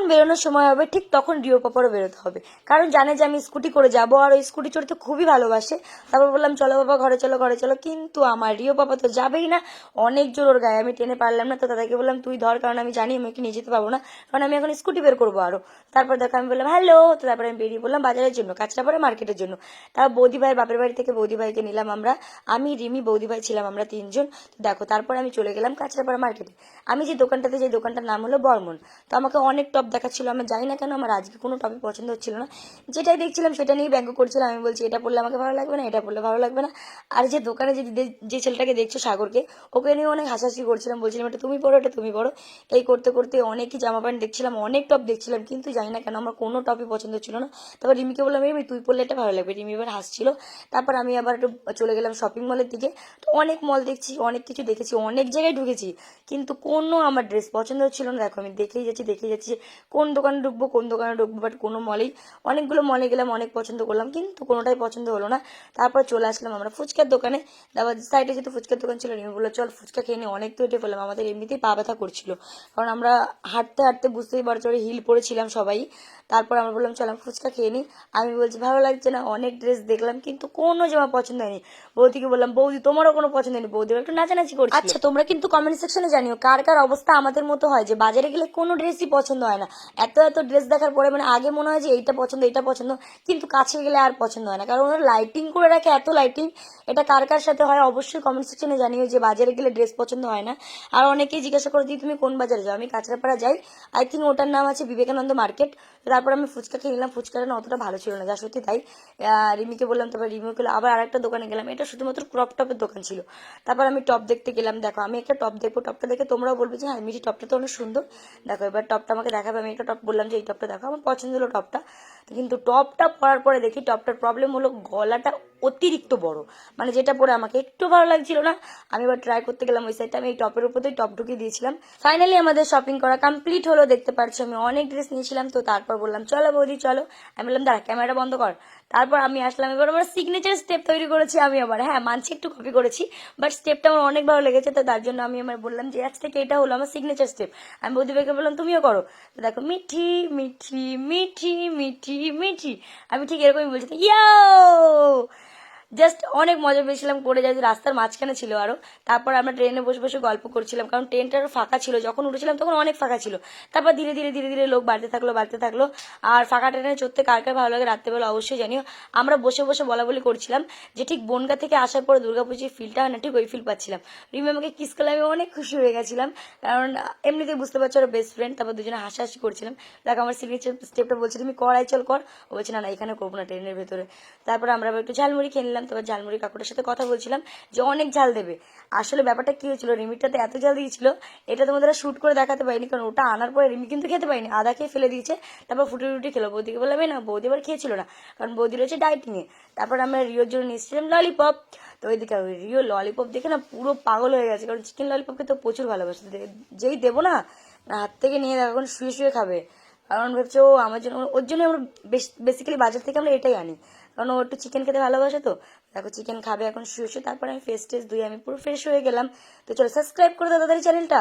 যখন বেরোনোর সময় হবে, ঠিক তখন রিও পাপারও বেরোতে হবে। কারণ জানে যে আমি স্কুটি করে যাব, আর ওই স্কুটি চড়তে খুবই ভালোবাসে। তারপর বললাম, চলো বাবা, ঘরে চলো ঘরে চলো। কিন্তু আমার রিও পাপা তো যাবেই না। অনেক জোর ওর গায়ে আমি টেনে পারলাম না। তো তাদেরকে বললাম, তুই ধর, কারণ আমি জানি আমি ওকে নিয়ে যেতে পারব না। কারণ আমি এখন স্কুটি বের করব আরও তারপর দেখো, আমি বললাম, হ্যালো। তো তারপরে আমি বেরিয়ে বললাম বাজারের জন্য কাঁচরাপাড়া মার্কেটের জন্য। তারপর বৌদি ভাই বাপের বাড়ি থেকে বৌদি ভাইকে নিলাম আমরা। আমি, রিমি বৌদি ভাই ছিলাম আমরা তিনজন। তো দেখো, তারপর আমি চলে গেলাম কাঁচরাপাড়া মার্কেটে। আমি যে দোকানটাতে, যে দোকানটার নাম হলো বর্মন। তো আমাকে অনেক টপ দেখাচ্ছিল আমি জানি না কেন আমার আজকে কোনো টপই পছন্দ হচ্ছিল না। যেটাই দেখছিলাম সেটা নিয়েই ব্যঙ্গ করছিলাম। আমি বলছি, এটা পড়লে আমাকে ভালো লাগবে না, এটা পড়লে ভালো লাগবে না। আর যে দোকানে যে যে- ছেলেটাকে দেখছ, সাগরকে, ওকে নিয়ে অনেক হাসাহাসি করছিলাম। বলছিলাম, এটা তুমি পড়ো, এটা তুমি পড়ো। এই করতে করতে অনেকই জামা প্যান্ট দেখছিলাম, অনেক টপ দেখছিলাম, কিন্তু জানি না কেন আমার কোনো টপই পছন্দ ছিল না। তারপর রিমিকে বললাম, রিমি, তুই পড়লে এটা ভালো লাগবে। রিমি এবার হাসছিল। তারপর আমি আবার একটু চলে গেলাম শপিং মলের দিকে। তো অনেক মল দেখছি, অনেক কিছু দেখেছি, অনেক জায়গায় ঢুকেছি, কিন্তু কোনো আমার ড্রেস পছন্দ হচ্ছিল না। দেখো, আমি দেখেই যাচ্ছি দেখেই যাচ্ছি কোন দোকানে ঢুকবো, কোন দোকানে ঢুকবো বাট কোনো মলেই অনেকগুলো মলে গেলাম, অনেক পছন্দ করলাম, কিন্তু কোনোটাই পছন্দ হলো না। তারপর চলে আসলাম আমরা ফুচকার দোকানে। তারপর সাইডে যেহেতু ফুচকার দোকান ছিল রিমি বলল, চল ফুচকা খেয়ে নিই অনেক তো হেঁটে ফেললাম আমাদের এমনিতেই পা ব্যথা করছিল। কারণ আমরা হাঁটতে হাঁটতে বুঝতেই পারছ হিল পড়েছিলাম সবাই। তারপর আমরা বললাম, চল ফুচকা খেয়ে নিই আমি বলছি, ভালো লাগছে না। অনেক ড্রেস দেখলাম, কিন্তু কোনো জামা পছন্দ হয়নি। বৌদিকে বললাম, বৌদি, তোমারও কোনো পছন্দ হয়নি? বৌদি একটু নাচানাচি করছে আচ্ছা তোমরা কিন্তু কমেন্ট সেকশনে জানিও কার কার অবস্থা আমাদের মতো হয়, যে বাজারে গেলে কোনো ড্রেসই পছন্দ হয় না। এত এত ড্রেস দেখার পরে মানে আগে মনে হয় যে এইটা পছন্দ এইটা পছন্দ কিন্তু কাছে গেলে আর পছন্দ হয় না। কারণ ওরা লাইটিং করে রাখে এত লাইটিং এটা কার কার সাথে হয় অবশ্যই কমেন্ট সেকশনে জানিও যে বাজারে গেলে ড্রেস পছন্দ হয় না। আর অনেকেই জিজ্ঞাসা করে দিই তুমি কোন বাজারে যাও? আমি কাঁচরাপাড়া যাই। আই থিঙ্ক ওটার নাম আছে বিবেকানন্দ মার্কেট তারপর আমি ফুচকা খেয়ে নিলাম। ফুচকাটা না অতটা ভালো ছিল না যা সত্যি তাই। রিমিকে বললাম তারপর রিমিকে বললাম, আবার আরেকটা দোকানে গেলাম। এটা শুধুমাত্র ক্রপ টপের দোকান ছিল। তারপর আমি টপ দেখতে গেলাম। দেখো আমি একটা টপ দেখব। টপটা দেখে তোমরাও বলবে যে হ্যাঁ মিটি টপটা তো অনেক সুন্দর। দেখো এবার টপটা আমাকে দেখাবে আমি একটা টপ বললাম যে, এই টপটা দেখো, আমার পছন্দ হলো টপটা কিন্তু টপটা পরার পরে দেখি টপটার প্রবলেম হলো গলাটা অতিরিক্ত বড়। মানে যেটা পরে আমাকে একটু ভালো লাগছিল না, আমি এবার ট্রাই করতে গেলাম ওই সাইডটা আমি এই টপের উপর দিয়ে টপ ঢুকিয়ে দিয়েছিলাম। ফাইনালি আমাদের শপিং করা কমপ্লিট হলো, দেখতে পাচ্ছি আমি অনেক ড্রেস নিয়েছিলাম। তো তারপর বললাম, চলো বৌদি, চলো। আমি বললাম, দাঁড়া ক্যামেরাটা বন্ধ কর। তারপর আমি আসলাম, এবার আমার সিগনেচার স্টেপ তৈরি করেছি আমি আবার। হ্যাঁ মানছি, একটু কপি করেছি বাট স্টেপটা আমার অনেক ভালো লেগেছে, তো তার জন্য আমি আমার বললাম যে, আজ থেকে এটা হলো আমার সিগনেচার স্টেপ আমি বৌদি ভাইকে বললাম, তুমিও করো। দেখো, মিঠি মিঠি মিঠি মিঠি মিঠি। আমি ঠিক এরকমই বলছি ইয়াও জাস্ট অনেক মজা পেয়েছিলাম, করে যাই, রাস্তার মাঝখানে ছিল আরও। তারপর আমরা ট্রেনে বসে বসে গল্প করছিলাম, কারণ ট্রেনটা আরও ফাঁকা ছিল। যখন উঠেছিলাম তখন অনেক ফাঁকা ছিল। তারপর ধীরে ধীরে ধীরে ধীরে লোক বাড়তে থাকল বাড়তে থাকল। আর ফাঁকা ট্রেনে চড়তে কার কার ভালো লাগে রাত্রেবেলা অবশ্যই জানিও। আমরা বসে বসে বলা বলি করছিলাম যে ঠিক বনগা থেকে আসার পরে দুর্গাপুজোর ফিলটা হয় না, ঠিক ওই ফিল পাচ্ছিলাম। রিমি আমাকে কিস করলে আমি অনেক খুশি হয়ে গেছিলাম। কারণ এমনিতেই বুঝতে পারছ ওরা বেস্ট ফ্রেন্ড তারপর দুজনে হাসাহাসি করছিলাম। দেখো, আমার সিগনেচার স্টেপটা বলছে, তুমি করাই চল কর। বলছে, না না, এখানে করব না ট্রেনের ভেতরে। তারপর আমরা একটু ঝালমুড়ি খেয়ে তারপর ঝালমুড়ি কাকুটার সাথে কথা বলছিলাম যে অনেক ঝাল দেবে। আসলে ব্যাপারটা কি হয়েছিল, রিমিটাতে এত ঝাল দিয়েছিল, এটা তোমাদের শুট করে দেখাতে পারিনি, কারণ ওটা আনার পরে রিমি কিন্তু খেতে পারিনি। আদা খেয়ে ফেলে দিয়েছে, তারপর ফুটি রুটি খেলো। বৌদিকে বললাম না, বৌদি এবার খেয়েছিল না। কারণ বৌদি রয়েছে ডাইটিংয়ে তারপর আমরা রিওর জন্য নিয়েছিলাম ললিপপ তো ওইদিকে ওই রিও ললিপপ দেখে না পুরো পাগল হয়ে গেছে, কারণ চিকেন ললিপপকে তো প্রচুর ভালোবাসে। যেই দেবো না, হাত থেকে নিয়ে দেখো এখন শুয়ে শুয়ে খাবে। কারণ ভাবছে ও আমার জন্য, ওর জন্য আমরা বেসিক্যালি বাজার থেকে আমরা এটাই আনি। কারণ ও একটু চিকেন খেতে ভালোবাসে তো। দেখো চিকেন খাবে এখন শুয়ে শুয়ে, তারপরে আমি ফেস টেস ধুয়ে আমি পুরো ফ্রেশ হয়ে গেলাম। তো চলো সাবস্ক্রাইব করে দাও তাদের চ্যানেলটা